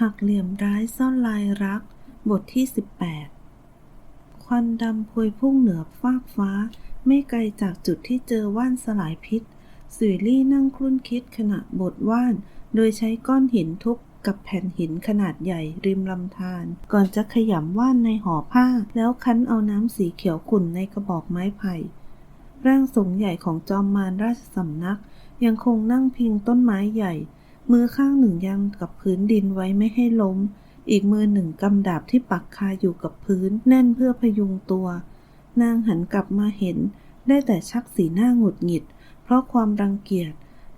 หักเหลี่ยมร้ายซ่อนลายรัก บทที่ 18 ควันดำพวยพุ่งเหนือฟากฟ้า ไม่ไกลจากจุดที่เจอว่านสลายพิษ สุยลี่นั่งครุ่นคิดขณะบทว่าน โดยใช้ก้อนหินทุบกับแผ่นหินขนาดใหญ่ริมลำธารก่อนจะขยำว่านในห่อผ้า แล้วคั้นเอาน้ำสีเขียวขุ่นในกระบอกไม้ไผ่ ร่างทรงใหญ่ของจอมมารราชสำนัก ยังคงนั่งพิงต้นไม้ใหญ่ มือข้างหนึ่งยังกับพื้นดินไว้ไม่ให้ล้ม อีกมือหนึ่งกำดาบที่ปักคาอยู่กับพื้นแน่นเพื่อพยุงตัว นางหันกลับมาเห็น ได้แต่ชักสีหน้าหงุดหงิด เพราะความรังเกียจ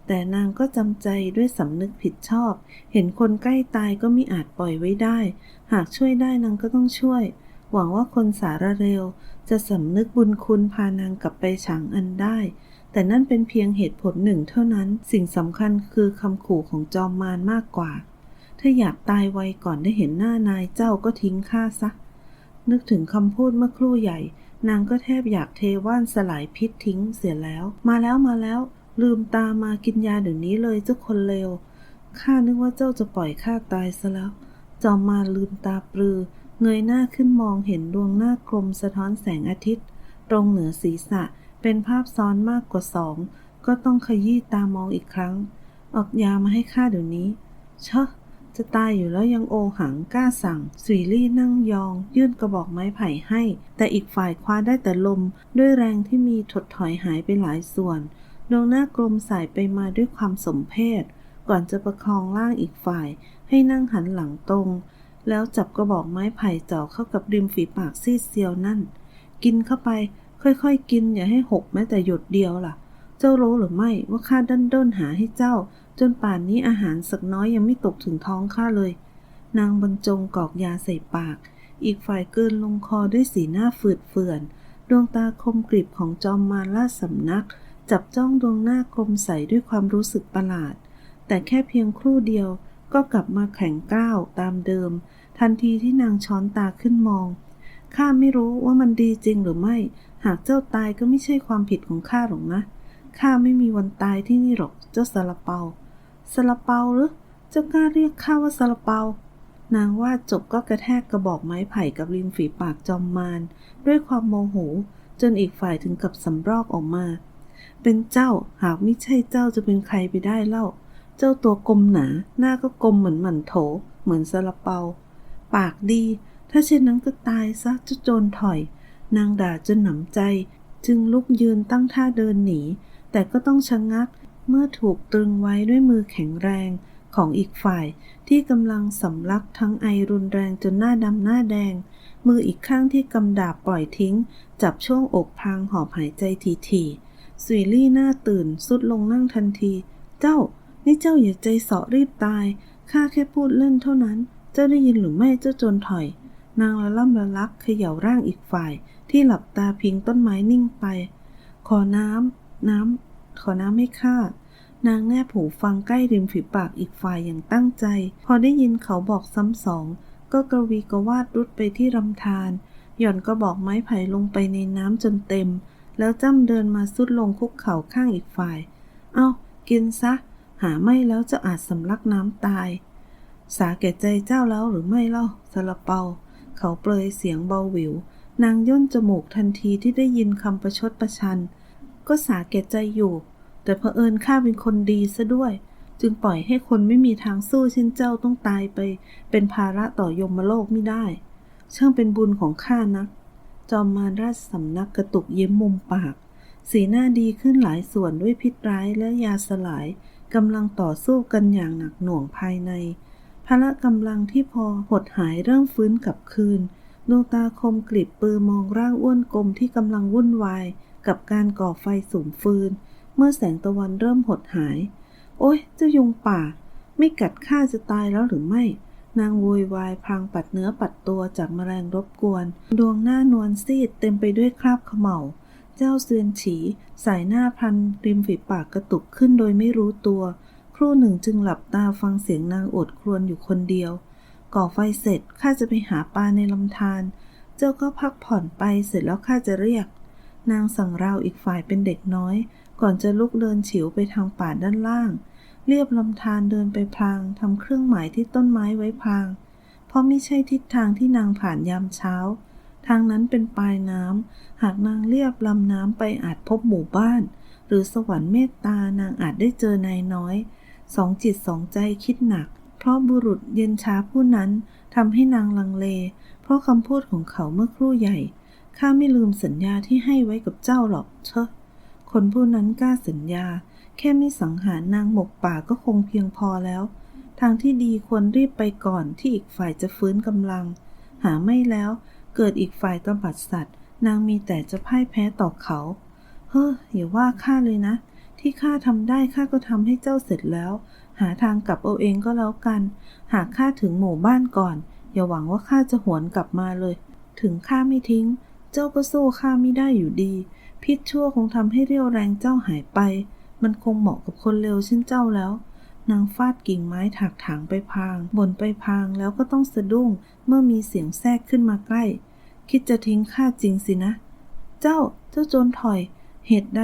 แต่นางก็จำใจด้วยสำนึกผิดชอบ เห็นคนใกล้ตายก็มิอาจปล่อยไว้ได้ หากช่วยได้นางก็ต้องช่วย หวังว่าคนสารเร็ว จะสำนึกบุญคุณพานางกลับไปฉางอันได้ แต่นั่นเป็นเพียงเหตุผลหนึ่งเท่านั้น สิ่งสำคัญคือคำขู่ของจอมมารมากกว่า ถ้าอยากตายไวก่อนได้เห็นหน้านายเจ้าก็ทิ้งข้าซะ นึกถึงคำพูดเมื่อครู่ใหญ่ นางก็แทบอยากเทว่านสลายพิษทิ้งเสียแล้ว มาแล้วมาแล้ว ลืมตามากินยาเดี๋ยวนี้เลยเจ้าคนเลวข้านึกว่าเจ้าจะปล่อยข้าตายซะแล้ว จอมมารลืมตาปรือ เงยหน้าขึ้นมองเห็นดวงหน้ากลมสะท้อนแสงอาทิตย์ ตรงเหนือศีรษะเป็นภาพซ้อนมากกว่าสอง ก็ต้องขยี้ตามองอีกครั้ง ออกยามาให้ข้าเดี๋ยวนี้ เชอะจะตายอยู่แล้วยังโอหังกล้าสั่ง สุยลี่นั่งยอง ยื่นกระบอกไม้ไผ่ให้ แต่อีกฝ่ายคว้าได้แต่ลม ด้วยแรงที่มีถดถอยหายไปหลายส่วน ดวงหน้ากลมสายไปมาด้วยความสมเพศ ก่อนจะประคองร่างอีกฝ่าย ให้นั่งหันหลังตรง แล้วจับกระบอกไม้ไผ่จ่อเข้ากับริมฝีปากซีดเซียวนั่น กินเข้าไปค่อยๆ กินอย่าให้หกแม้แต่หยดเดียวล่ะ เจ้ารู้หรือไม่ว่าข้าดันด้นหาให้เจ้า จนป่านนี้อาหารสักน้อยยังไม่ตกถึงท้องข้าเลย นางบรรจงกอกยาใส่ปาก อีกฝ่ายเกินลงคอด้วยสีหน้าฝืดเฟื่อน ดวงตาคมกริบของจอมมารล่าสำนัก จับจ้องดวงหน้ากลมใสด้วยความรู้สึกประหลาด แต่แค่เพียงครู่เดียวก็กลับมาแข็งก้าวตามเดิม ทันทีที่นางช้อนตาขึ้นมอง ข้าไม่รู้ว่ามันดีจริงหรือไม่ หากเจ้าตายก็ไม่ใช่ความผิดของข้าหรอกนะ ข้าไม่มีวันตายที่นี่หรอก เจ้าซาลาเปาซาลาเปาหรือ เจ้ากล้าเรียกข้าว่าซาลาเปา นางว่าจบก็กระแทกกระบอกไม้ไผ่กับริมฝีปากจอมมารด้วยความโมโห จนอีกฝ่ายถึงกับสำรอกออกมา เป็นเจ้าหากไม่ใช่เจ้าจะเป็นใครไปได้เล่า เจ้าตัวกลมหนา หน้าก็กลมเหมือนหมันโถ เหมือนซาลาเปา ปากดี ถ้าเช่นนั้นก็ตายซะจ้าโจรถอย นางด่าจนหนำใจ จึงลุกยืนตั้งท่าเดินหนี แต่ก็ต้องชะงงักเมื่อถูกตรึงไว้ด้วยมือแข็งแรงของอีกฝ่ายที่กำลังสำลักทั้งไอรุนแรงจนหน้าดำหน้าแดง มืออีกข้างที่กำดาบปล่อยทิ้ง จับช่วงอกพางหอบหายใจทีๆสุยลี่หน้าตื่นสุดลงนั่งทันที เจ้า นี่เจ้าอย่าใจเสาะรีบตายข้าแค่พูดเล่นเท่านั้น เจ้าได้ยินหรือไม่เจ้าโจรถอย นางละล่ำละลักเขย่าร่างอีกฝ่าย ที่หลับตาพิงต้นไม้นิ่งไป ขอน้ำน้ำขอน้ำให้ข้านางแนบหูฟังใกล้ริมฝีปากอีกฝ่ายอย่างตั้งใจ พอได้ยินเขาบอกซ้ำสอง ก็กระวีกระวาดรุดไปที่ลำธารหย่อนกระบอกไม้ไผ่ลงไปในน้ำจนเต็ม แล้วจ้ำเดินมาสุดลงคุกเข่าข้างอีกฝ่าย เอา้า กินซะ หาไม่แล้วจะอาจสำลักน้ำตาย สาแก่ใจเจ้าแล้วหรือไม่เล่าซาลาเปา เขาเปลยเสียงเบาหวิว นางย่นจมูกทันทีที่ได้ยินคำประชดประชัน ก็สาแก่ใจอยู่ แต่เผอิญข้าเป็นคนดีซะด้วย จึงปล่อยให้คนไม่มีทางสู้เช่นเจ้าต้องตายไป เป็นภาระต่อยมโลกไม่ได้ ช่างเป็นบุญของข้านัก จอมมารราชสำนักกระตุกเยิ้มมุมปาก สีหน้าดีขึ้นหลายส่วนด้วยพิษร้ายและยาสลายกำลังต่อสู้กันอย่างหนักหน่วงภายใน ละกำลังที่พอหดหายเริ่มฟื้นกลับคืน ดวงตาคมกลิบปือมองร่างอ้วนกลมที่กำลังวุ่นวาย กับการก่อไฟสูงฟืน เมื่อแสงตะวันเริ่มหดหาย โอ้ยเจ้ายุงป่า ไม่กัดข้าจะตายแล้วหรือไม่ นางโวยวายพลางปัดเนื้อปัดตัวจากแมลงรบกวน ดวงหน้านวลซีดเต็มไปด้วยคราบเขม่าเจ้าเซือนฉี สายหน้าพันริมฝีปากกระตุกขึ้นโดยไม่รู้ตัว รู่หนึ่งจึงหลับตาฟังเสียงนางอดครวญอยู่คนเดียว ก่อไฟเสร็จข้าจะไปหาปลาในลำธารเจ้าก็พักผ่อนไปเสร็จแล้วข้าจะเรียก นางสั่งเราอีกฝ่ายเป็นเด็กน้อย ก่อนจะลุกเดินฉิวไปทางป่าด้านล่าง เรียบลำธารเดินไปพลางทำเครื่องหมายที่ต้นไม้ไว้พลาง เพราะไม่ใช่ทิศทางที่นางผ่านยามเช้า ทางนั้นเป็นปลายน้ำหากนางเรียบลำน้ำไปอาจพบหมู่บ้าน หรือสวรรค์เมตตานางอาจได้เจอนายน้อย สองจิตสองใจคิดหนัก เพราะบุรุษเย็นช้าผู้นั้นทำให้นางลังเล เพราะคำพูดของเขาเมื่อครู่ใหญ่ข้าไม่ลืมสัญญาที่ให้ไว้กับเจ้าหรอกเชอะคนผู้นั้นกล้าสัญญา แค่ไม่สังหารนางหมกป่าก็คงเพียงพอแล้ว ทางที่ดีควรรีบไปก่อนที่อีกฝ่ายจะฟื้นกำลัง หาไม่แล้ว เกิดอีกฝ่ายตบัดสัตว์ นางมีแต่จะพ่ายแพ้ต่อเขา เฮ้ออย่าว่าข้าเลยนะ ที่ข้าทำได้ข้าก็ทำให้เจ้าเสร็จแล้ว หาทางกลับเอาเองก็แล้วกัน หากข้าถึงหมู่บ้านก่อน อย่าหวังว่าข้าจะหวนกลับมาเลย ถึงข้าไม่ทิ้ง เจ้าก็สู้ข้าไม่ได้อยู่ดี พิษชั่วคงทำให้เรี่ยวแรงเจ้าหายไป มันคงเหมาะกับคนเร็วเช่นเจ้าแล้ว นางฟาดกิ่งไม้ถักถางไปพางบ่นไปพางแล้วก็ต้องสะดุ้ง เมื่อมีเสียงแทรกขึ้นมาใกล้ คิดจะทิ้งข้าจริงสินะ เจ้าเจ้าโจรถอย เหตุใด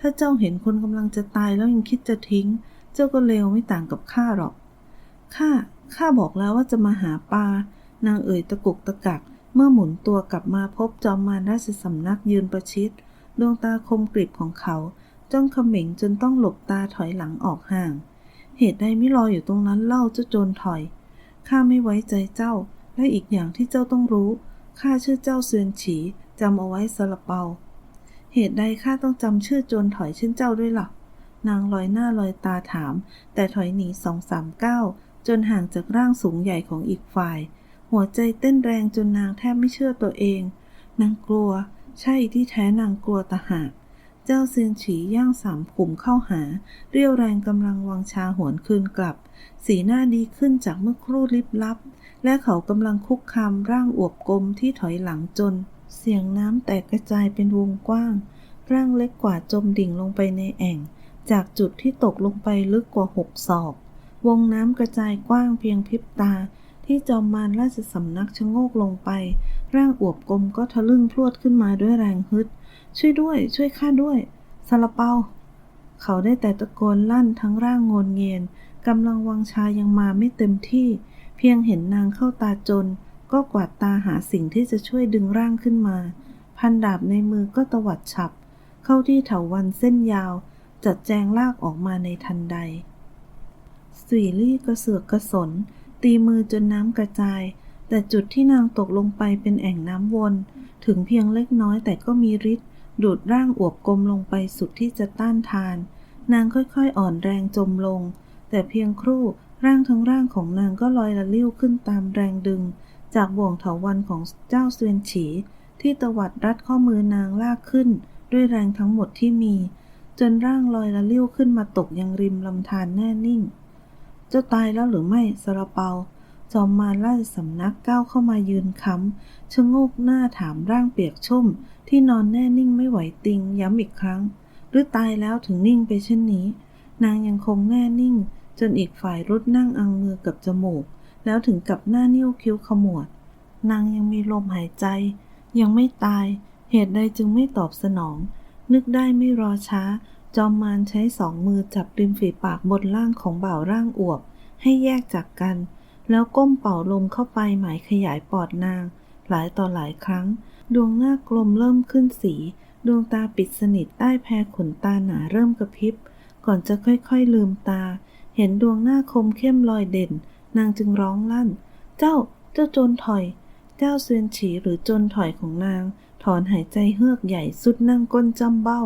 ถ้าเจ้าเห็นคนกำลังจะตายแล้วยังคิดจะทิ้ง เจ้าก็เลวไม่ต่างกับข้าหรอก ข้า ข้าบอกแล้วว่าจะมาหาปลา นางเอ่ยตะกุกตะกัก เมื่อหมุนตัวกลับมาพบจอมมารราชสำนักยืนประชิด ดวงตาคมกริบของเขาจ้องเขม็งจนต้องหลบตาถอยหลังออกห่าง เหตุใดไม่รออยู่ตรงนั้นเล่าเจ้าโจรถอย ข้าไม่ไว้ใจเจ้า และอีกอย่างที่เจ้าต้องรู้ ข้าชื่อเจ้าเซือนฉีจำเอาไว้สละเปา เหตุใดข้าต้องจำชื่อโจรถอยเช่นเจ้าด้วยล่ะนางลอยหน้าลอยตาถาม แต่ถอยหนีสองสามก้าวจนห่างจากร่างสูงใหญ่ของอีกฝ่าย หัวใจเต้นแรงจนนางแทบไม่เชื่อตัวเอง นางกลัว ใช่ที่แท้นางกลัวตะหากเจ้าเซียนฉีย่างสามขุมเข้าหา เรียวแรงกำลังวังชาหวนคืนกลับ สีหน้าดีขึ้นจากเมื่อครู่ลิบลับ และเขากำลังคุกคามร่างอวบกลมที่ถอยหลังจน เสียงน้ำแตกกระจายเป็นวงกว้าง ร่างเล็กกว่าจมดิ่งลงไปในแอ่ง จากจุดที่ตกลงไปลึกกว่าหกศอก วงน้ำกระจายกว้างเพียงพริบตา ที่จอมมารราชสำนักชะโงกลงไป ร่างอวบกลมก็ทะลึ่งพรวดขึ้นมาด้วยแรงฮึด ช่วยด้วย ช่วยข้าด้วยซาลาเปา เขาได้แต่ตะโกนลั่นทั้งร่างงนเงียนกำลังวังชายังมาไม่เต็มที่ เพียงเห็นนางเข้าตาจน ก็กวาดตาหาสิ่งที่จะช่วยดึงร่างขึ้นมา พันดาบในมือก็ตวัดฉับ เข้าที่เถาวันเส้นยาว จัดแจงลากออกมาในทันใดสุยลี่กระเสือกกระสน ตีมือจนน้ำกระจาย แต่จุดที่นางตกลงไปเป็นแอ่งน้ำวน ถึงเพียงเล็กน้อยแต่ก็มีฤทธิ์ดูดร่างอวบกลมลงไปสุดที่จะต้านทาน นางค่อยๆอ่อนแรงจมลง แต่เพียงครู่ร่างทั้งร่างของนางก็ลอยละลิ้วขึ้นตามแรงดึง จากบ่วงเถาวันของเจ้าเซวียนฉี ที่ตวัดรัดข้อมือนางลากขึ้น ด้วยแรงทั้งหมดที่มี จนร่างลอยละลิ้วขึ้นมาตกยังริมลำธารแน่นิ่ง เจ้าตายแล้วหรือไม่สระเปา จอมมารราชสำนักก้าวเข้ามายืนค้ำชะโงกหน้าถามร่างเปียกชุ่ม ที่นอนแน่นิ่งไม่ไหวติงย้ำอีกครั้ง หรือตายแล้วถึงนิ่งไปเช่นนี้ นางยังคงแน่นิ่ง จนอีกฝ่ายรุดนั่งอังมือกับจมูก แล้วถึงกับหน้านิ้วคิ้วขมวด นางยังมีลมหายใจ ยังไม่ตาย เหตุใดจึงไม่ตอบสนอง นึกได้ไม่รอช้า จอมมารใช้สองมือจับริมฝีปากบนล่างของบ่าวร่างอวบ ให้แยกจากกัน แล้วก้มเป่าลมเข้าไปหมายขยายปอดนาง หลายต่อหลายครั้ง ดวงหน้ากลมเริ่มขึ้นสี ดวงตาปิดสนิทใต้แพรขนตาหนาเริ่มกระพริบ ก่อนจะค่อยๆลืมตา เห็นดวงหน้าคมเข้มลอยเด่น นางจึงร้องลั่น เจ้า เจ้าโจรถอย เจ้าเซวียนฉีหรือโจรถอยของนาง ถอนหายใจเฮือกใหญ่สุดนั่งก้นจำเบ้า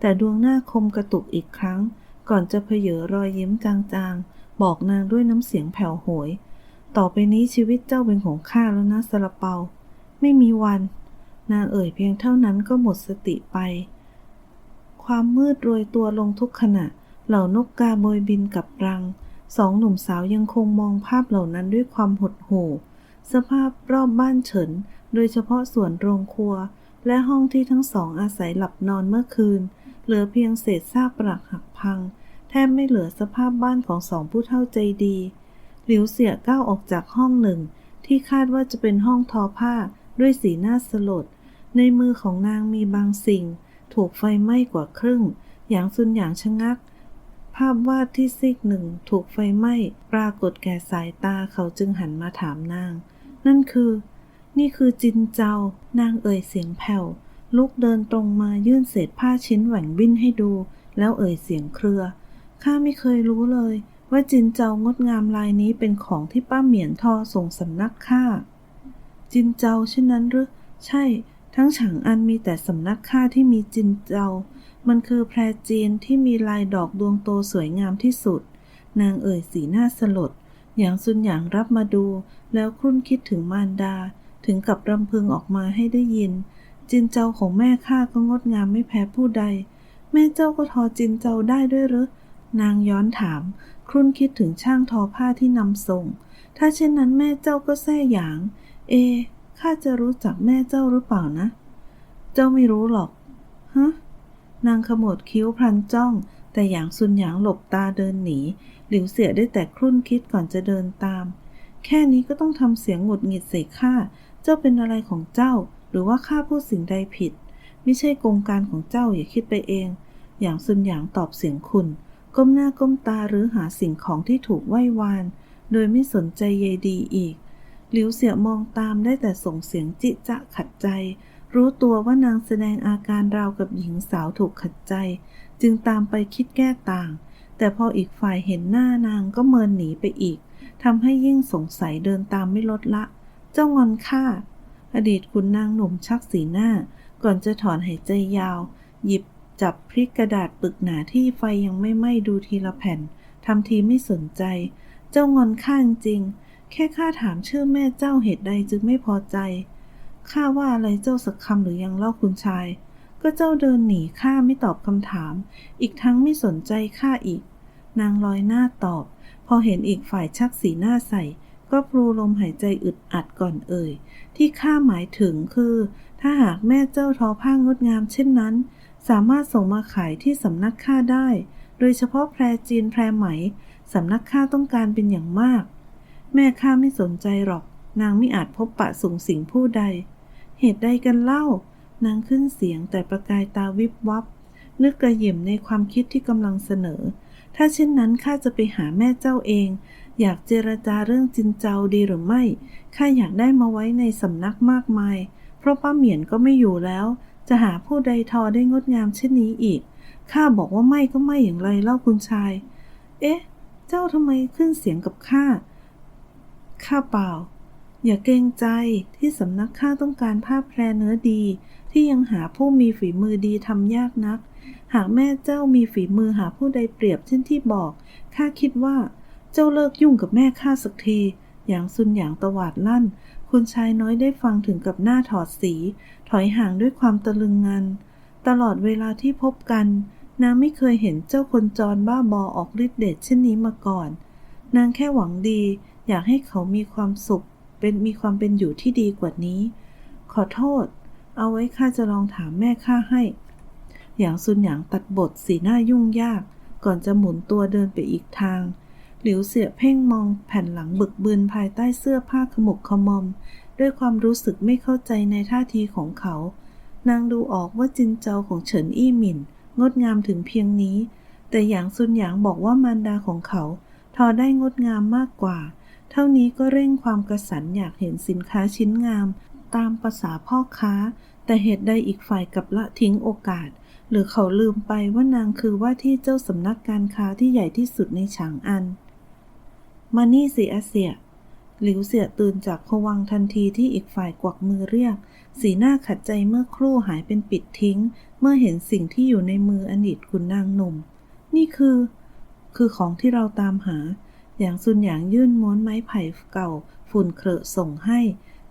แต่ดวงหน้าคมกระตุกอีกครั้ง ก่อนจะเพเยอรอยยิ้มจางๆ บอกนางด้วยน้ำเสียงแผ่วโหย ต่อไปนี้ชีวิตเจ้าเป็นของข้าแล้วนะสละเปา ไม่มีวัน นางเอ่ยเพียงเท่านั้นก็หมดสติไป ความมืดโรยตัวลงทุกขณะ เหล่านกกาโบยบินกับรัง สองหนุ่มสาวยังคงมองภาพเหล่านั้นด้วยความหดหู่ สภาพรอบบ้านเฉิน โดยเฉพาะส่วนโรงครัว และห้องที่ทั้งสองอาศัยหลับนอนเมื่อคืน เหลือเพียงเศษซากปรักหักพัง แทบไม่เหลือสภาพบ้านของสองผู้เฒ่าใจดี หลิวเสี่ยก้าวออกจากห้องหนึ่ง ที่คาดว่าจะเป็นห้องทอผ้าด้วยสีหน้าสลด ในมือของนางมีบางสิ่ง ถูกไฟไหม้กว่าครึ่งอย่างซุนอย่างชะงัก ภาพวาดที่ซีกหนึ่งถูกไฟไหม้ปรากฏแก่สายตาเขาจึงหันมาถามนาง นั่นคือ นี่คือจินเจ้า นางเอ่ยเสียงแผ่วลุกเดินตรงมายื่นเศษผ้าชิ้นแหว่งบิ้นให้ดู แล้วเอ่ยเสียงเครือ ข้าไม่เคยรู้เลย ว่าจินเจ้างดงามลายนี้เป็นของที่ป้าเหมียนทอส่งสำนักข้าจินเจ้าเช่นนั้นหรือ ใช่ ทั้งฉางอันมีแต่สำนักข้าที่มีจินเจ้า มันคือแพรจีนที่มีลายดอกดวงโตสวยงามที่สุด นางเอ่ยสีหน้าสลดอย่างซุนหยางรับมาดู แล้วครุ่นคิดถึงมารดา ถึงกับรำพึงออกมาให้ได้ยิน จินเจ้าของแม่ข้าก็งดงามไม่แพ้ผู้ใด แม่เจ้าก็ทอจินเจ้าได้ด้วยหรือนางย้อนถาม ครุ่นคิดถึงช่างทอผ้าที่นำส่ง ถ้าเช่นนั้นแม่เจ้าก็แซ่หยาง เอ ข้าจะรู้จักแม่เจ้าหรือเปล่านะ เจ้าไม่รู้หรอก ฮะ นางขมวดคิ้วพลันจ้อง แต่หยางซุนหยางหลบตาเดินหนี หลิวเสียได้แต่ครุ่นคิดก่อนจะเดินตาม แค่นี้ก็ต้องทำเสียงหงุดหงิดใส่ข้า เจ้าเป็นอะไรของเจ้า หรือว่าข้าพูดสิ่งใดผิด ไม่ใช่กงการของเจ้าอย่าคิดไปเองอย่างซุนหยางตอบเสียงคุณ ก้มหน้าก้มตาหรือหาสิ่งของที่ถูกไหว้วาน โดยไม่สนใจเยดีอีก หลิวเสียมองตามได้แต่ส่งเสียงจิจะขัดใจ รู้ตัวว่านางแสดงอาการราวกับหญิงสาวถูกขัดใจ จึงตามไปคิดแก้ต่าง แต่พออีกฝ่ายเห็นหน้านางก็เมินหนีไปอีกทำให้ยิ่งสงสัยเดินตามไม่ลดละ เจ้างอนข้าอดีตคุณนางหนุ่มชักสีหน้า ก่อนจะถอนหายใจยาว หยิบจับพริกกระดาษปึกหนาที่ไฟยังไม่ไหม้ดูทีละแผ่นทำทีไม่สนใจ เจ้างอนข้าจริง แค่ข้าถามชื่อแม่เจ้าเหตุใดจึงไม่พอใจ ข้าว่าอะไรเจ้าสักคำหรือยังเล่าคุณชาย ก็เจ้าเดินหนีข้าไม่ตอบคำถาม อีกทั้งไม่สนใจข้าอีก นางลอยหน้าตอบ พอเห็นอีกฝ่ายชักสีหน้าใส่ ก็ปรูลมหายใจอึดอัดก่อนเอ่ย ที่ข้าหมายถึงคือ ถ้าหากแม่เจ้าทอผ้างดงามเช่นนั้น สามารถส่งมาขายที่สำนักข้าได้ โดยเฉพาะแพรจีนแพรไหมสำนักข้าต้องการเป็นอย่างมาก แม่ข้าไม่สนใจหรอก นางไม่อาจพบปะสูงสิงผู้ใด เหตุใดกันเล่า นางขึ้นเสียงแต่ประกายตาวิบวับนึกกระหยิ่มในความคิดที่กำลังเสนอ ถ้าเช่นนั้นข้าจะไปหาแม่เจ้าเอง อยากเจรจาเรื่องจินเจ้าดีหรือไม่ ข้าอยากได้มาไว้ในสำนักมากมาย เพราะป้าเหมียนก็ไม่อยู่แล้ว จะหาผู้ใดทอได้งดงามเช่นนี้อีก ข้าบอกว่าไม่ก็ไม่อย่างไรเล่าคุณชาย เอ๊ะ เจ้าทำไมขึ้นเสียงกับข้า ข้าเปล่า อย่าเกรงใจที่สำนักข้าต้องการผ้าแพรเนื้อดี ที่ยังหาผู้มีฝีมือดีทำยากนัก หากแม่เจ้ามีฝีมือหาผู้ใดเปรียบเช่นที่บอกข้าคิดว่า เจ้าเลิกยุ่งกับแม่ข้าสักที อย่างซุนหยางตวาดลั่น คุณชายน้อยได้ฟังถึงกับหน้าถอดสี ถอยห่างด้วยความตะลึงงัน ตลอดเวลาที่พบกันนางไม่เคยเห็นเจ้าคนจรบ้าบอออกฤทธิ์เดชเช่นนี้มาก่อน นางแค่หวังดี อยากให้เขามีความสุข เป็นมีความเป็นอยู่ที่ดีกว่านี้ ขอโทษ เอาไว้ข้าจะลองถามแม่ข้าให้อย่างซุนหยางตัดบทสีหน้ายุ่งยาก ก่อนจะหมุนตัวเดินไปอีกทาง หลิวเสียเพ่งมองแผ่นหลังบึกบืนภายใต้เสื้อผ้าขมุกขมอม ด้วยความรู้สึกไม่เข้าใจในท่าทีของเขา นางดูออกว่าจินเจ้าของเฉินอี้หมินงดงามถึงเพียงนี้ แต่หยางซุนหยางบอกว่ามารดาของเขา ทอได้งดงามมากกว่า เท่านี้ก็เร่งความกระสันอยากเห็นสินค้าชิ้นงาม ตามภาษาพ่อค้า แต่เหตุใดอีกฝ่ายกับละทิ้งโอกาส หรือเขาลืมไปว่านางคือว่าที่เจ้าสำนักการค้าที่ใหญ่ที่สุดในฉางอัน มานี่สิอาเสียหลิวเสียตื่นจากผวังทันทีที่อีกฝ่ายกวักมือเรียก สีหน้าขัดใจเมื่อครู่หายเป็นปิดทิ้ง เมื่อเห็นสิ่งที่อยู่ในมืออดีตขุนนางหนุ่ม นี่คือ คือของที่เราตามหา อย่างซุนหยางยื่นม้วนไม้ไผ่เก่า ฝุ่นเครอะส่งให้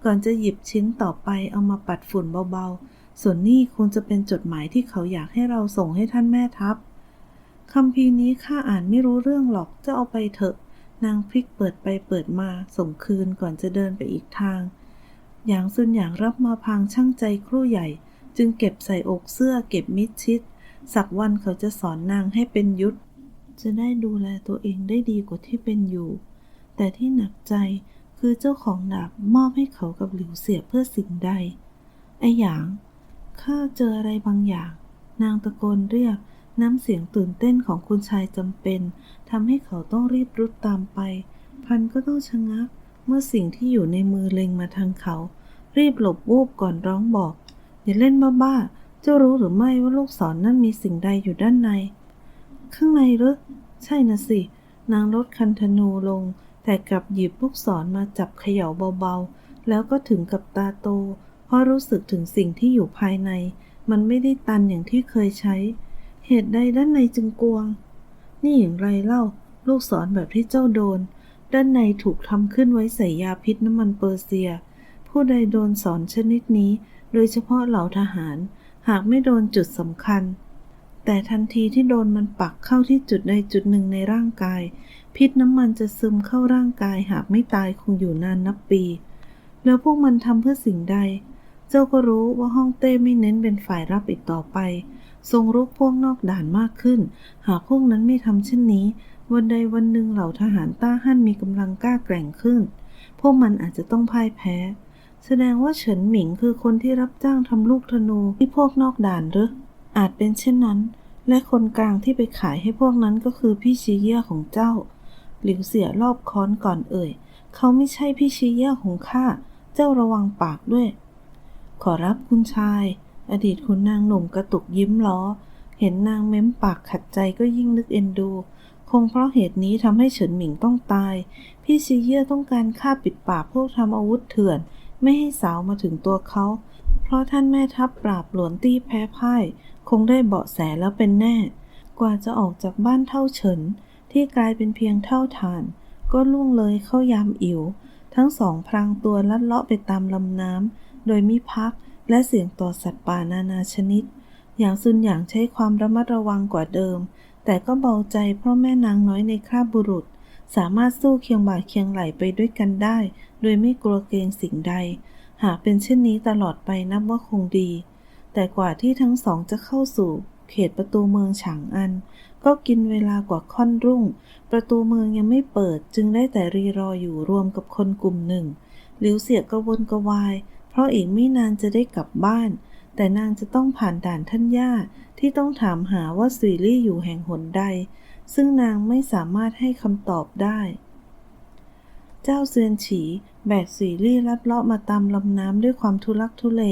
ก่อนจะหยิบชิ้นต่อไปเอามาปัดฝุ่นเบาๆ ส่วนนี่คงจะเป็นจดหมายที่เขาอยากให้เราส่งให้ท่านแม่ทัพคำพีนี้ข้าอ่านไม่รู้เรื่องหรอกจะเอาไปเถอะ นางพลิกเปิดไปเปิดมาส่งคืนก่อนจะเดินไปอีกทาง หยางซุนหยางรับมาพางช่างใจครู่ใหญ่ จึงเก็บใส่อกเสื้อเก็บมิดชิด สักวันเขาจะสอนนางให้เป็นยุทธ จะได้ดูแลตัวเองได้ดีกว่าที่เป็นอยู่ แต่ที่หนักใจคือเจ้าของดาบมอบให้เขากับหลิวเสียเพื่อสิ่งใด ไอหยาง ข้าเจออะไรบางอย่าง นางตะโกนเรียก น้ำเสียงตื่นเต้นของคุณชายจำเป็นทำให้เขาต้องรีบรุดตามไป พันก็ต้องชะงัก เมื่อสิ่งที่อยู่ในมือเล็งมาทางเขา รีบหลบวูบก่อนร้องบอก อย่าเล่นบ้าๆเจ้ารู้หรือไม่ว่าลูกศรนนั่นมีสิ่งใดอยู่ด้านใน ข้างในหรือใช่นะสิ นางลดคันธนูลง แต่กลับหยิบลูกศรมาจับเขย่าเบาๆ แล้วก็ถึงกับตาโต เพราะรู้สึกถึงสิ่งที่อยู่ภายใน มันไม่ได้ตันอย่างที่เคยใช้ เหตุใดด้านในจึงกวง นี่อย่างไรเล่า ลูกศรแบบที่เจ้าโดน ด้านในถูกทำขึ้นไว้ใส่ยาพิษน้ำมันเปอร์เซีย ผู้ใดโดนสอนชนิดนี้ โดยเฉพาะเหล่าทหาร หากไม่โดนจุดสำคัญ แต่ทันทีที่โดนมันปักเข้าที่จุดใดจุดหนึ่งในร่างกาย พิษน้ำมันจะซึมเข้าร่างกายหากไม่ตายคงอยู่นานนับปี แล้วพวกมันทำเพื่อสิ่งใด เจ้าก็รู้ว่าฮ่องเต้ไม่เน้นเป็นฝ่ายรับอีกต่อไป ทรงรุกพวกนอกด่านมากขึ้น หากพวกนั้นไม่ทำเช่นนี้ วันใดวันหนึ่งเหล่าทหารต้าฮั่นมีกำลังกล้าแกร่งขึ้น พวกมันอาจจะต้องพ่ายแพ้ แสดงว่าเฉินหมิงคือคนที่รับจ้างทำลูกธนูที่พวกนอกด่านหรือ อาจเป็นเช่นนั้น และคนกลางที่ไปขายให้พวกนั้นก็คือพี่ชีเย่ของเจ้า หลิวเสียรอบค้อนก่อนเอ่ย เขาไม่ใช่พี่ชีเย่ของข้า เจ้าระวังปากด้วย ขอรับคุณชาย อดีตคุณนางหนุ่มกระตุกยิ้มล้อ เห็นนางเม้มปากขัดใจก็ยิ่งนึกเอ็นดู คงเพราะเหตุนี้ทำให้เฉินหมิงต้องตาย พี่ชีเย่ต้องการฆ่าปิดปากพวกทำอาวุธเถื่อน ไม่ให้สาวมาถึงตัวเขา เพราะท่านแม่ทัพปราบหลวนตี้แพ้พ่าย คงได้เบาะแสแล้วเป็นแน่ กว่าจะออกจากบ้านเท่าเฉิน ที่กลายเป็นเพียงเท่าฐาน ก็ล่วงเลยเข้ายามอิ๋วทั้งสองพรางตัวลัดเลาะไปตามลำน้ำโดยมิพักและเสี่ยงต่อสัตว์ป่านานาชนิด อย่างซุนหยางใช้ความระมัดระวังกว่าเดิม แต่ก็เบาใจเพราะแม่นางน้อยในคราบบุรุษ สามารถสู้เคียงบ่าเคียงไหลไปด้วยกันได้ โดยไม่กลัวเกรงสิ่งใด หากเป็นเช่นนี้ตลอดไปนับว่าคงดี แต่กว่าที่ทั้งสองจะเข้าสู่เขตประตูเมืองฉางอัน ก็กินเวลากว่าค่อนรุ่ง ประตูเมืองยังไม่เปิดจึงได้แต่รีรออยู่รวมกับคนกลุ่มหนึ่ง หลิวเสียกระวนกระวาย เพราะอีกไม่นานจะได้กลับบ้าน แต่นางจะต้องผ่านด่านท่านย่าที่ต้องถามหาว่าสุยลี่อยู่แห่งหนใด ซึ่งนางไม่สามารถให้คำตอบได้ เจ้าเซียนฉีแบกสุยลี่ลัดเลาะมาตามลำน้ำด้วยความทุลักทุเล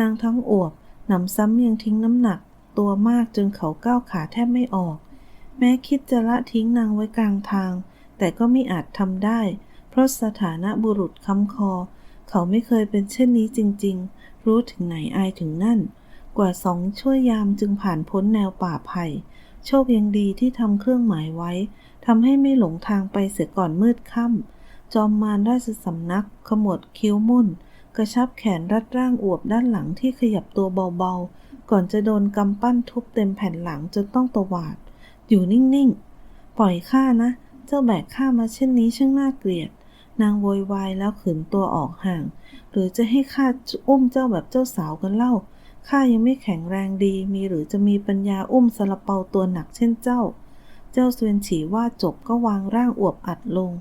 นางทั้งอวบ หนำซ้ำยังทิ้งน้ำหนัก ตัวมากจนเขาก้าวขาแทบไม่ออก แม้คิดจะละทิ้งนางไว้กลางทาง แต่ก็ไม่อาจทำได้ เพราะสถานะบุรุษค้ำคอ เขาไม่เคยเป็นเช่นนี้จริง ๆ รู้ถึงไหนอายถึงนั่น กว่าสองชั่วยามจึงผ่านพ้นแนวป่าไผ่โชคยังดีที่ทำเครื่องหมายไว้ทำให้ไม่หลงทางไปเสียก่อนมืดค่ำจอมมารราชสำนักขมวดคิ้วมุ่น กระชับแขนรัดร่างอวบด้านหลังที่ขยับตัวเบาๆ ก่อนจะโดนกำปั้นทุบเต็มแผ่นหลังจนต้องตวาด อยู่นิ่งๆ ปล่อยข้านะ เจ้าแบกข้ามาเช่นนี้ช่างน่าเกลียด นางโวยวายแล้วขืนตัวออกห่าง หรือจะให้ข้าอุ้มเจ้าแบบเจ้าสาวกันเล่า ข้ายังไม่แข็งแรงดี มีหรือจะมีปัญญาอุ้มสลาเปาตัวหนักเช่นเจ้า เจ้าเซวนฉีว่าจบก็วางร่างอวบอัดลง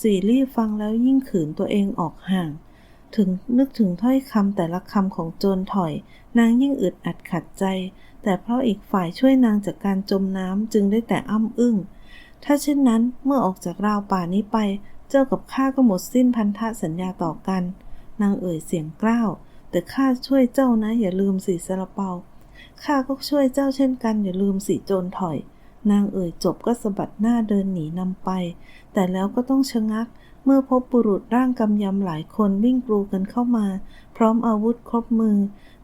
สี่รี่ฟังแล้วยิ่งขืนตัวเองออกห่าง ถึงนึกถึงถ้อยคำแต่ละคำของโจรถอย นางยิ่งอึดอัดขัดใจ แต่เพราะอีกฝ่ายช่วยนางจากการจมน้ำจึงได้แต่อ้ำอึ้ง ถ้าเช่นนั้นเมื่อออกจากราวป่านี้ไป เจ้ากับข้าก็หมดสิ้นพันธสัญญาต่อกัน นางเอ่ยเสียงกล้าว แต่ข้าช่วยเจ้านะ อย่าลืมสิซาลาเปาข้าก็ช่วยเจ้าเช่นกันอย่าลืมสิโจรถอย นางเอ่ยจบก็สะบัดหน้าเดินหนีนำไป แต่แล้วก็ต้องชะงัก เมื่อพบบุรุษร่างกำยำหลายคนวิ่งกรูกันเข้ามา พร้อมอาวุธครบมือ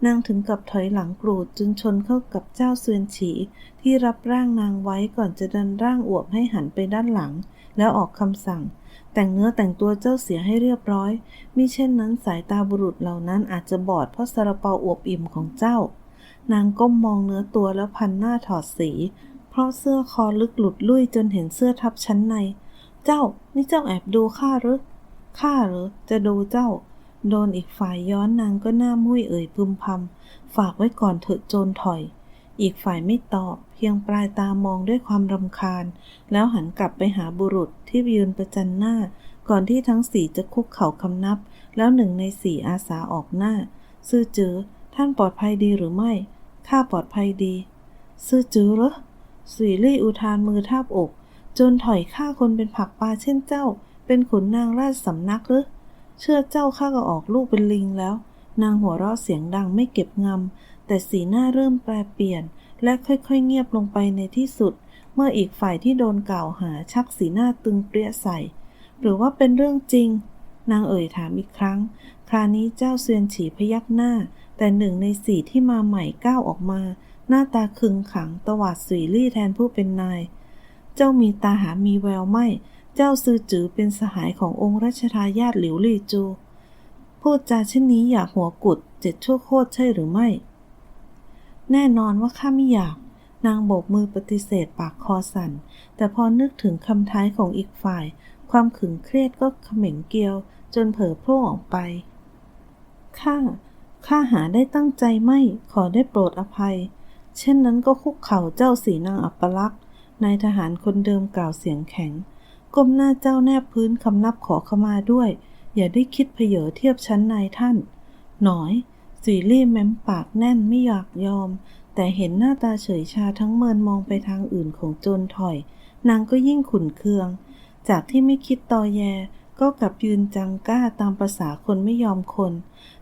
นางถึงกับถอยหลังกรูดจนชนเข้ากับเจ้าเซือนฉี ที่รับร่างนางไว้ก่อนจะดันร่างอวบให้หันไปด้านหลัง แล้วออกคำสั่ง แต่งเนื้อแต่งตัวเจ้าเสียให้เรียบร้อยมิเช่นนั้นสายตาบุรุษเหล่านั้นอาจจะบอดเพราะซาลาเปาอวบอิ่มของเจ้า นางก้มมองเนื้อตัวแล้วพันหน้าถอดสี เพราะเสื้อคอลึกหลุดลุ่ยจนเห็นเสื้อทับชั้นใน เจ้า นี่เจ้าแอบดูข้าหรือข้าหรือจะดูเจ้า โดนอีกฝ่ายย้อนนางก็หน้ามุ้ยเอ่ยพึมพำฝากไว้ก่อนเถอะโจรถอย อีกฝ่ายไม่ตอบ เพียงปลายตามองด้วยความรำคาญ แล้วหันกลับไปหาบุรุษที่ยืนประจันหน้า ก่อนที่ทั้งสี่จะคุกเข่าคำนับ แล้วหนึ่งในสี่อาสาออกหน้า ซื่อเจอท่านปลอดภัยดีหรือไม่ข้าปลอดภัยดี ซื่อจือเหรอสุยลี่อุทานมือทาบอก จนถอยฆ่าคนเป็นผักปลาเช่นเจ้า เป็นขุนนางราชสำนักหรือเชื่อเจ้าข้าก็ออกลูกเป็นลิงแล้ว นางหัวเราะเสียงดังไม่เก็บงำ แต่สีหน้าเริ่มแปรเปลี่ยน และค่อยๆเงียบลงไปในที่สุด เมื่ออีกฝ่ายที่โดนกล่าวหาชักสีหน้าตึงเปรี้ยใส่ หรือว่าเป็นเรื่องจริง นางเอ่ยถามอีกครั้ง คราวนี้เจ้าเซียนฉีพยักหน้า แต่หนึ่งในสี่ที่มาใหม่ก้าวออกมา หน้าตาขึงขังตวาดสุยลี่แทนผู้เป็นนาย เจ้ามีตาหามีแววไม่ เจ้าซือจือเป็นสหายขององค์รัชทายาทหลิวลี่จู พูดจาเช่นนี้อยากหัวกุดเจ็ดชั่วโคตรใช่หรือไม่ แน่นอนว่าข้าไม่อยาก นางโบกมือปฏิเสธปากคอสั่น แต่พอนึกถึงคำท้ายของอีกฝ่าย ความขึงเครียดก็เขม็งเกลียว จนเผลอโพร่งออกไป ข้า ข้าหาได้ตั้งใจไม่ ขอได้โปรดอภัย เช่นนั้นก็คุกเข่าเจ้าสีนางอัปลักษณ์ นายทหารคนเดิมกล่าวเสียงแข็ง ก้มหน้าเจ้าแนบพื้นคำนับขอขมาด้วย อย่าได้คิดเพเยอเทียบชั้นนายท่าน หนอย สีรี่แม้มปากแน่นไม่อยากยอม แต่เห็นหน้าตาเฉยชาทั้งเมินมองไปทางอื่นของโจนถอย นางก็ยิ่งขุนเคือง จากที่ไม่คิดตอแย ก็กลับยืนจังกล้าตามประษาคนไม่ยอมคน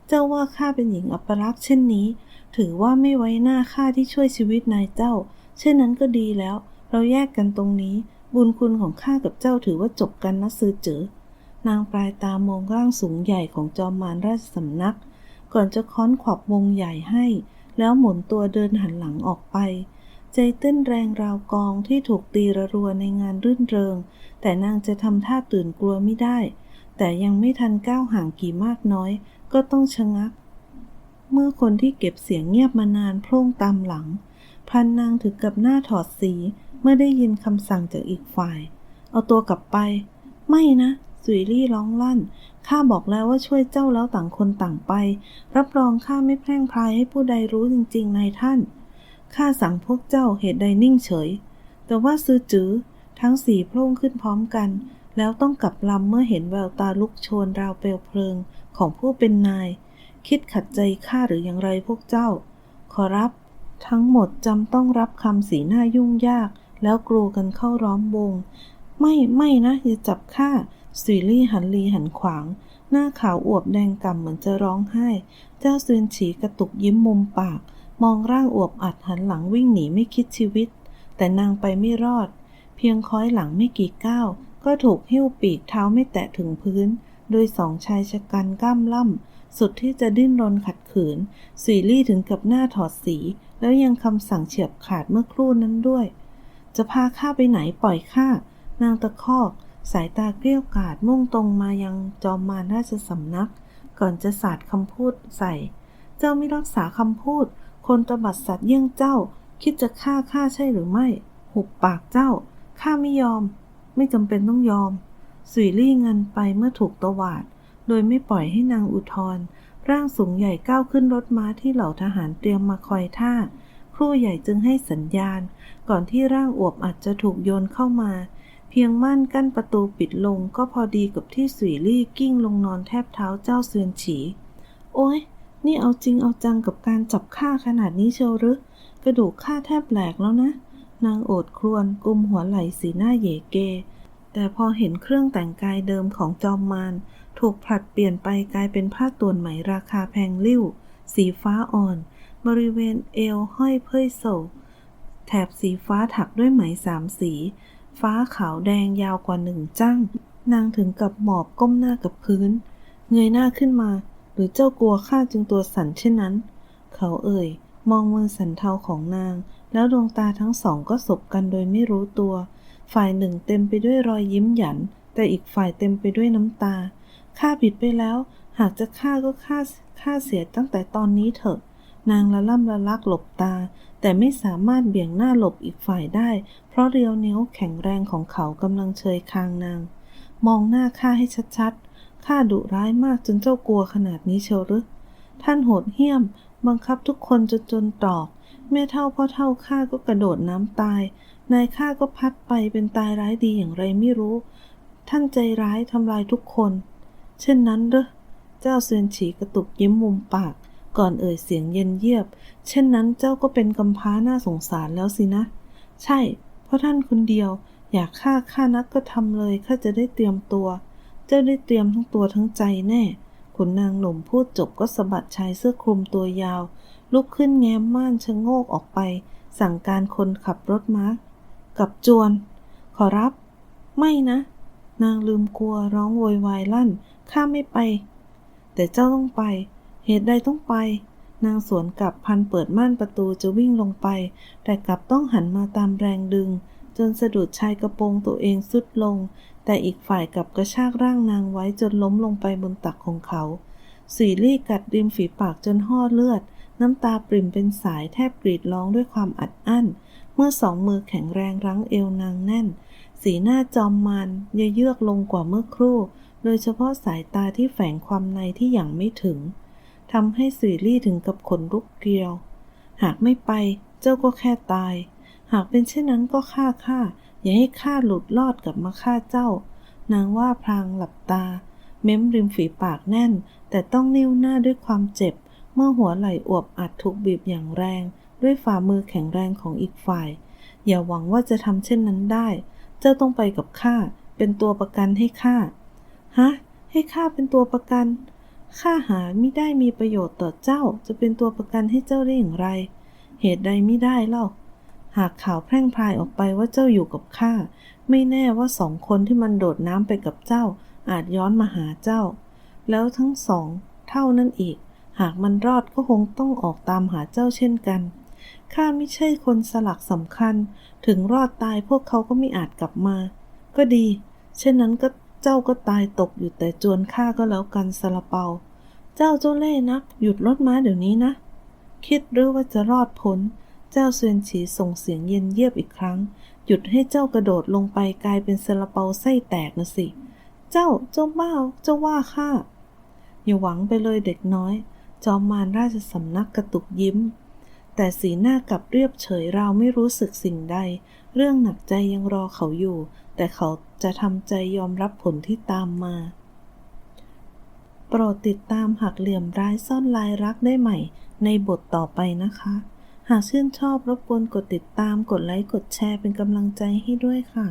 เจ้าว่าข้าเป็นหญิงอัปลักษณ์เช่นนี้ ถือว่าไม่ไว้หน้าข้าที่ช่วยชีวิตนายเจ้า เช่นนั้นก็ดีแล้ว เราแยกกันตรงนี้ บุญคุณของข้ากับเจ้าถือว่าจบกันนะซือเจอนางปลายตามองร่างสูงใหญ่ของจอมมารราชสำนัก ก่อนจะค้อนขวบวงใหญ่ให้ แล้วหมุนตัวเดินหันหลังออกไป ใจเต้นแรงราวกองที่ถูกตีระรัวในงานรื่นเริง แต่นางจะทำท่าตื่นกลัวไม่ได้ แต่ยังไม่ทันก้าวห่างกี่มากน้อย ก็ต้องชะงัก เมื่อคนที่เก็บเสียงเงียบมานานโพร่งตามหลัง พันนางถึงกับหน้าถอดสี เมื่อได้ยินคำสั่งจากอีกฝ่าย เอาตัวกลับไป ไม่นะ สุยลี่ร้องลั่น ข้าบอกแล้วว่าช่วยเจ้าแล้วต่างคนต่างไป รับรองข้าไม่แพร่งพรายให้ผู้ใดรู้จริงๆนายท่าน ข้าสั่งพวกเจ้าเหตุใดนิ่งเฉย แต่ว่าซื้อจือทั้งสี่โพร่งขึ้นพร้อมกัน แล้วต้องกลับลำเมื่อเห็นแววตาลุกโชนราวเปลวเพลิงของผู้เป็นนาย คิดขัดใจข้าหรืออย่างไรพวกเจ้า ขอรับ ทั้งหมดจำต้องรับคำสีหน้ายุ่งยาก แล้วกลัวกันเข้าร้อมวง ไม่ไม่นะอย่าจับข้าสุยลี่หันลีหันขวาง หน้าขาวอวบแดงก่ำเหมือนจะร้องไห้ เจ้าซืนฉีกระตุกยิ้มมุมปาก มองร่างอวบอัดหันหลังวิ่งหนีไม่คิดชีวิต แต่นางไปไม่รอด เพียงค้อยหลังไม่กี่ก้าวก็ถูกหิ้วปีกเท้าไม่แตะถึงพื้น โดยสองชายชะกันก้ามล่ำ สุดที่จะดิ้นรนขัดขืนสุยลี่ถึงกับหน้าถอดสี แล้วยังคำสั่งเฉียบขาดเมื่อครู่นั้นด้วย จะพาข้าไปไหนปล่อยข้านางตะคอก สายตาเกลี้ยวกาดมุ่งตรงมายังจอมมารราชสำนัก ก่อนจะสาดคำพูดใส่ เจ้าไม่รักษาคำพูด คนตบัดสัตว์เยี่ยงเจ้า คิดจะฆ่าข้าใช่หรือไม่ หุบปากเจ้าข้าไม่ยอม ไม่จำเป็นต้องยอม สุยลี่เงินไปเมื่อถูกตวาด โดยไม่ปล่อยให้นางอุทธรร่างสูงใหญ่ก้าวขึ้นรถม้าที่เหล่าทหารเตรียมมาคอยท่า ครูใหญ่จึงให้สัญญาณ ก่อนที่ร่างอวบอาจจะถูกโยนเข้ามา เพียงม่านกั้นประตูปิดลงก็พอดีกับที่สุยลี่กิ้งลงนอนแทบเท้าเจ้าเซือนฉี โอ้ยนี่เอาจริงเอาจังกับการจับฆ่าขนาดนี้เชียวหรือกระดูกข้าแทบแหลกแล้วนะ นางโอดครวญกุมหัวไหล่สีหน้าเยเก แต่พอเห็นเครื่องแต่งกายเดิมของจอมมารถูกผลัดเปลี่ยนไปกลายเป็นผ้าตัวนไหมราคาแพงลิ่ว สีฟ้าอ่อน บริเวณเอวห้อยเพยโศก แถบสีฟ้าถักด้วยไหมสามสี ฟ้าขาวแดงยาวกว่าหนึ่งจั่งนางถึงกับหมอบก้มหน้ากับพื้น เงยหน้าขึ้นมา หรือเจ้ากลัวข้าจึงตัวสั่นเช่นนั้น เขาเอ่ย มองมือสันเทาของนาง แล้วดวงตาทั้งสองก็สบกันโดยไม่รู้ตัว ฝ่ายหนึ่งเต็มไปด้วยรอยยิ้มหยัน แต่อีกฝ่ายเต็มไปด้วยน้ำตาข้าผิดไปแล้ว หากจะฆ่าก็ฆ่าฆ่าเสียตั้งแต่ตอนนี้เถอะ นางละล่ำละลักหลบตา แต่ไม่สามารถเบี่ยงหน้าหลบอีกฝ่ายได้ เพราะเรียวเนิ้วแข็งแรงของเขากำลังเชยคางนาง มองหน้าข้าให้ชัดๆข้าดุร้ายมากจนเจ้ากลัวขนาดนี้เชียวหรือท่านโหดเหี้ยม บังคับทุกคนจนจนตรอกแม่เท่าพ่อเท่าข้าก็กระโดดน้ำตาย นายข้าก็พัดไปเป็นตายร้ายดีอย่างไรไม่รู้ ท่านใจร้ายทำลายทุกคน เช่นนั้นเหรอเจ้าเซียนฉีกระตุกยิ้มมุมปาก ก่อนเอ่ยเสียงเย็นเยียบ เช่นนั้นเจ้าก็เป็นกำพร้าน่าสงสารแล้วสินะ ใช่ เพราะท่านคนเดียว อยากฆ่าข้านักก็ทำเลยข้าจะได้เตรียมตัว เจ้าได้เตรียมทั้งตัวทั้งใจแน่ขุนนางหนุ่มพูดจบก็สะบัดชายเสื้อคลุมตัวยาว ลุกขึ้นแง้มม่านชะโงกออกไป สั่งการคนขับรถม้ากับจวน ขอรับ ไม่นะ นางลืมกลัวร้องโวยวายลั่น ข้าไม่ไป แต่เจ้าต้องไป เหตุใดต้องไป นางสวนกลับพันเปิดม่านประตูจะวิ่งลงไป แต่กลับต้องหันมาตามแรงดึง จนสะดุดชายกระโปรงตัวเองสุดลง แต่อีกฝ่ายกลับกระชากร่างนางไว้จนล้มลงไปบนตักของเขา สีลี่กัดริมฝีปากจนห่อเลือด น้ำตาปริ่มเป็นสายแทบกรีดร้องด้วยความอัดอั้น เมื่อสองมือแข็งแรงรั้งเอวนางแน่น สีหน้าจอมมันเยเยือกลงกว่าเมื่อครู่ โดยเฉพาะสายตาที่แฝงความในที่อย่างไม่ถึง ทำให้สีลี่ถึงกับขนลุกเกลียว หากไม่ไปเจ้าก็แค่ตาย หากเป็นเช่นนั้นก็ฆ่าข้าอย่าให้ข้าหลุดรอดกลับมาฆ่าเจ้า นางว่าพลางหลับตา เม้มริมฝีปากแน่น แต่ต้องนิ้วหน้าด้วยความเจ็บ เมื่อหัวไหล่อวบอัดถูกบีบอย่างแรง ด้วยฝ่ามือแข็งแรงของอีกฝ่าย อย่าหวังว่าจะทำเช่นนั้นได้ เจ้าต้องไปกับข้าเป็นตัวประกันให้ข้าฮะ ให้ข้าเป็นตัวประกัน ข้าหาไม่ได้มีประโยชน์ต่อเจ้าจะเป็นตัวประกันให้เจ้าได้อย่างไร เหตุใดไม่ได้เล่า หากข่าวแพร่งพรายออกไปว่าเจ้าอยู่กับข้า ไม่แน่ว่าสองคนที่มันโดดน้ำไปกับเจ้า อาจย้อนมาหาเจ้า แล้วทั้งสอง เท่านั้นอีก หากมันรอดก็คงต้องออกตามหาเจ้าเช่นกันข้าไม่ใช่คนสลักสำคัญ ถึงรอดตายพวกเขาก็ไม่อาจกลับมา ก็ดี เช่นนั้นก็ เจ้าก็ตายตกอยู่แต่จวนข้าก็แล้วกันสละเปา เจ้าเจ้าเล่นัก หยุดรถม้าเดี๋ยวนี้นะ คิดหรือว่าจะรอดพ้น เจ้าเซวนฉีส่งเสียงเย็นเยียบอีกครั้ง หยุดให้เจ้ากระโดดลงไปกลายเป็นซาลาเปาไส้แตกนะสิ เจ้าเจ้าบ้าเจ้าว่าข้า อย่าหวังไปเลยเด็กน้อย จอมมารราชสำนักกระตุกยิ้ม แต่สีหน้ากลับเรียบเฉยเราไม่รู้สึกสิ่งใด เรื่องหนักใจยังรอเขาอยู่ แต่เขา จะทำใจยอมรับผลที่ตามมา โปรดติดตามหักเหลี่ยมร้ายซ่อนลายรักได้ใหม่ ในบทต่อไปนะคะ หากชื่นชอบรบกวนกดติดตามกดไลค์กดแชร์เป็นกำลังใจให้ด้วยค่ะ